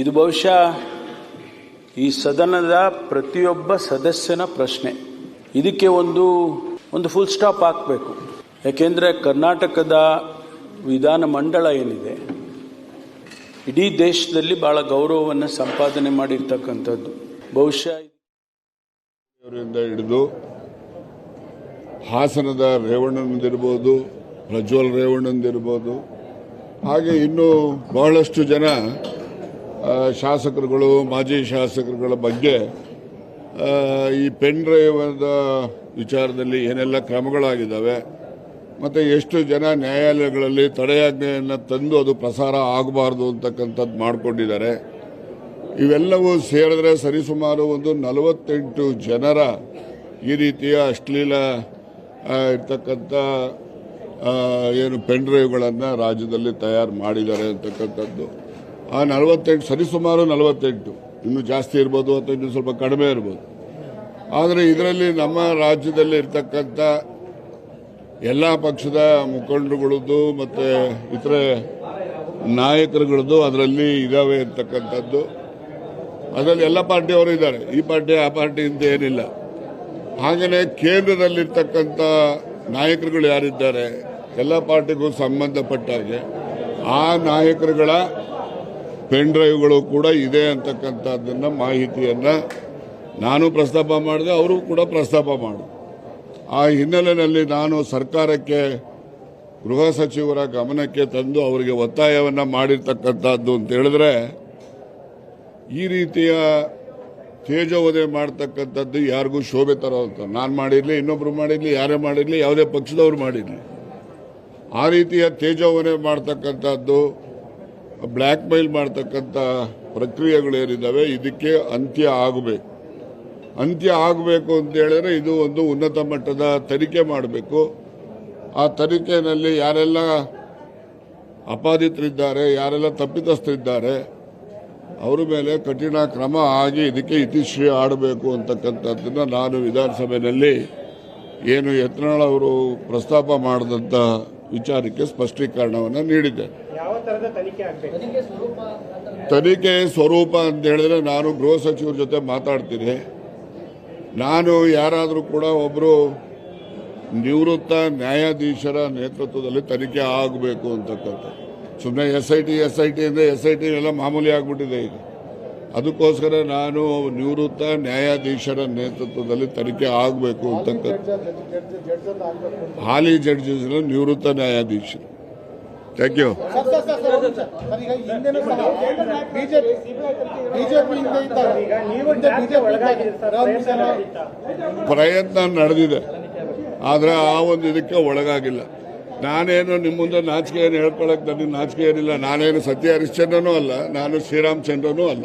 ಇದು ಬಹುಶಃ ಈ ಸದನದ ಪ್ರತಿಯೊಬ್ಬ ಸದಸ್ಯನ ಪ್ರಶ್ನೆ. ಇದಕ್ಕೆ ಒಂದು ಒಂದು ಫುಲ್ ಸ್ಟಾಪ್ ಹಾಕಬೇಕು. ಯಾಕೆಂದರೆ ಕರ್ನಾಟಕದ ವಿಧಾನ ಮಂಡಳ ಏನಿದೆ, ಇಡೀ ದೇಶದಲ್ಲಿ ಬಹಳ ಗೌರವವನ್ನು ಸಂಪಾದನೆ ಮಾಡಿರ್ತಕ್ಕಂಥದ್ದು. ಬಹುಶಃ ಹಿಡಿದು ಹಾಸನದ ರೇವಣ್ಣನದಿರ್ಬೋದು, ಪ್ರಜ್ವಲ್ ರೇವಣ್ಣಂದಿರ್ಬೋದು ಹಾಗೆ ಇನ್ನೂ ಬಹಳಷ್ಟು ಜನ ಶಾಸಕರುಗಳು, ಮಾಜಿ ಶಾಸಕರುಗಳ ಬಗ್ಗೆ ಈ ಪೆನ್ ಡ್ರೈವದ ವಿಚಾರದಲ್ಲಿ ಏನೆಲ್ಲ ಕ್ರಮಗಳಾಗಿದ್ದಾವೆ, ಮತ್ತು ಎಷ್ಟು ಜನ ನ್ಯಾಯಾಲಯಗಳಲ್ಲಿ ತಡೆಯಾಜ್ಞೆಯನ್ನು ತಂದು ಅದು ಪ್ರಸಾರ ಆಗಬಾರ್ದು ಅಂತಕ್ಕಂಥದ್ದು ಮಾಡಿಕೊಂಡಿದ್ದಾರೆ. ಇವೆಲ್ಲವೂ ಸೇರಿದ್ರೆ ಸರಿಸುಮಾರು ಒಂದು ನಲವತ್ತೆಂಟು ಜನರ ಈ ರೀತಿಯ ಅಶ್ಲೀಲ ಇರ್ತಕ್ಕಂಥ ಏನು ಪೆನ್ ಡ್ರೈವ್ಗಳನ್ನು ರಾಜ್ಯದಲ್ಲಿ ತಯಾರು ಮಾಡಿದ್ದಾರೆ ಅಂತಕ್ಕಂಥದ್ದು. ಆ ನಲವತ್ತೆಂಟು ಸರಿಸುಮಾರು ನಲವತ್ತೆಂಟು. ಇನ್ನೂ ಜಾಸ್ತಿ ಇರ್ಬೋದು ಅಥವಾ ಇನ್ನೂ ಸ್ವಲ್ಪ ಕಡಿಮೆ ಇರ್ಬೋದು. ಆದರೆ ಇದರಲ್ಲಿ ನಮ್ಮ ರಾಜ್ಯದಲ್ಲಿ ಇರ್ತಕ್ಕಂಥ ಎಲ್ಲ ಪಕ್ಷದ ಮುಖಂಡರುಗಳದ್ದು ಮತ್ತು ಇತರೆ ನಾಯಕರುಗಳದ್ದು ಅದರಲ್ಲಿ ಇದಾವೆ ಅಂತಕ್ಕಂಥದ್ದು ಅದರಲ್ಲಿ ಎಲ್ಲ ಪಾರ್ಟಿಯವರು ಇದ್ದಾರೆ. ಈ ಪಾರ್ಟಿ, ಆ ಪಾರ್ಟಿ ಅಂತ ಏನಿಲ್ಲ. ಹಾಗೆಯೇ ಕೇಂದ್ರದಲ್ಲಿರ್ತಕ್ಕಂಥ ನಾಯಕರುಗಳು ಯಾರಿದ್ದಾರೆ? ಎಲ್ಲ ಪಾರ್ಟಿಗೂ ಸಂಬಂಧಪಟ್ಟ ಹಾಗೆ ಆ ನಾಯಕರುಗಳ ಪೆನ್ ಡ್ರೈವ್ಗಳು ಕೂಡ ಇದೆ ಅಂತಕ್ಕಂಥದ್ದನ್ನು ಮಾಹಿತಿಯನ್ನು ನಾನು ಪ್ರಸ್ತಾಪ ಮಾಡಿದೆ, ಅವರು ಕೂಡ ಪ್ರಸ್ತಾಪ ಮಾಡಿ. ಆ ಹಿನ್ನೆಲೆಯಲ್ಲಿ ನಾನು ಸರ್ಕಾರಕ್ಕೆ, ಗೃಹ ಸಚಿವರ ಗಮನಕ್ಕೆ ತಂದು ಅವರಿಗೆ ಒತ್ತಾಯವನ್ನು ಮಾಡಿರ್ತಕ್ಕಂಥದ್ದು ಅಂತ ಹೇಳಿದ್ರೆ, ಈ ರೀತಿಯ ತೇಜೋವಧೆ ಮಾಡ್ತಕ್ಕಂಥದ್ದು ಯಾರಿಗೂ ಶೋಭೆ ತರೋ ನಾನು ಮಾಡಿರಲಿ, ಇನ್ನೊಬ್ರು ಮಾಡಿರಲಿ, ಯಾರೇ ಮಾಡಿರಲಿ, ಯಾವುದೇ ಪಕ್ಷದವ್ರು ಮಾಡಿರಲಿ. ಆ ರೀತಿಯ ತೇಜೋವಧೆ ಮಾಡ್ತಕ್ಕಂಥದ್ದು ಬ್ಲ್ಯಾಕ್ ಮೈಲ್ ಮಾಡ್ತಕ್ಕಂಥ ಪ್ರಕ್ರಿಯೆಗಳೇನಿದ್ದಾವೆ ಇದಕ್ಕೆ ಅಂತ್ಯ ಆಗಬೇಕು. ಅಂತ್ಯ ಆಗಬೇಕು ಅಂತ ಹೇಳಿದ್ರೆ ಇದು ಒಂದು ಉನ್ನತ ಮಟ್ಟದ ತನಿಖೆ ಮಾಡಬೇಕು. ಆ ತನಿಖೆಯಲ್ಲಿ ಯಾರೆಲ್ಲ ಅಪಾದಿತರಿದ್ದಾರೆ ಯಾರೆಲ್ಲ ತಪ್ಪಿತಸ್ಥರಿದ್ದಾರೆ, ಅವರ ಮೇಲೆ ಕಠಿಣ ಕ್ರಮ ಆಗಿ ಇದಕ್ಕೆ ಇತಿಶ್ರೀ ಆಡಬೇಕು ಅಂತಕ್ಕಂಥದ್ದನ್ನು ನಾನು ವಿಧಾನಸಭೆಯಲ್ಲಿ ಏನು ಯತ್ನಾಳ್ ಅವರು ಪ್ರಸ್ತಾಪ ಮಾಡಿದಂಥ ವಿಚಾರಕ್ಕೆ ಸ್ಪಷ್ಟೀಕರಣವನ್ನು ನೀಡಿದೆ ಯಾವ ತರದ ತನಿಖೆ ಆಗ್ಬೇಕು? ತನಿಖೆ ಸ್ವರೂಪ ಅಂತ ಹೇಳಿದ್ರೆ ನಾನು ಗೃಹ ಸಚಿವರ ಜೊತೆ ಮಾತಾಡ್ತೀನಿ. ನಾನು ಯಾರಾದರೂ ಕೂಡ ಒಬ್ಬರು ನಿವೃತ್ತ ನ್ಯಾಯಾಧೀಶರ ನೇತೃತ್ವದಲ್ಲಿ ತನಿಖೆ ಆಗಬೇಕು ಅಂತಕ್ಕಂಥ ಸುಮ್ಮನೆ S I T S I T ಅಂದರೆ ಎಸ್ ಐ ಟಿ ಎಲ್ಲ ಮಾಮೂಲಿ ಆಗಿಬಿಟ್ಟಿದೆ ಈಗ. ಅದಕ್ಕೋಸ್ಕರ ನಾನು ನಿವೃತ್ತ ನ್ಯಾಯಾಧೀಶರ ನೇತೃತ್ವದಲ್ಲಿ ತನಿಖೆ ಆಗಬೇಕು ಅಂತಕ್ಕಂಥ ಹಾಲಿ ಜಡ್ಜಸ್ ನಿವೃತ್ತ ನ್ಯಾಯಾಧೀಶರು. ಥ್ಯಾಂಕ್ ಯು ಪ್ರಯತ್ನ ನಡೆದಿದೆ. ಆದರೆ ಆ ಒಂದು ಇದಕ್ಕೆ ಒಳಗಾಗಿಲ್ಲ. ನಾನೇನು ನಿಮ್ಮ ಮುಂದೆ ನಾಚಿಕೆ ಏನು ಹೇಳ್ಕೊಳಕ್ ನನಗೆ ನಾಚಿಕೆ ಏನಿಲ್ಲ. ನಾನೇನು ಸತ್ಯ ಹರಿಶ್ಚಂದ್ರನೂ ಅಲ್ಲ. ನಾನು ಶ್ರೀರಾಮಚಂದ್ರನೂ ಅಲ್ಲ.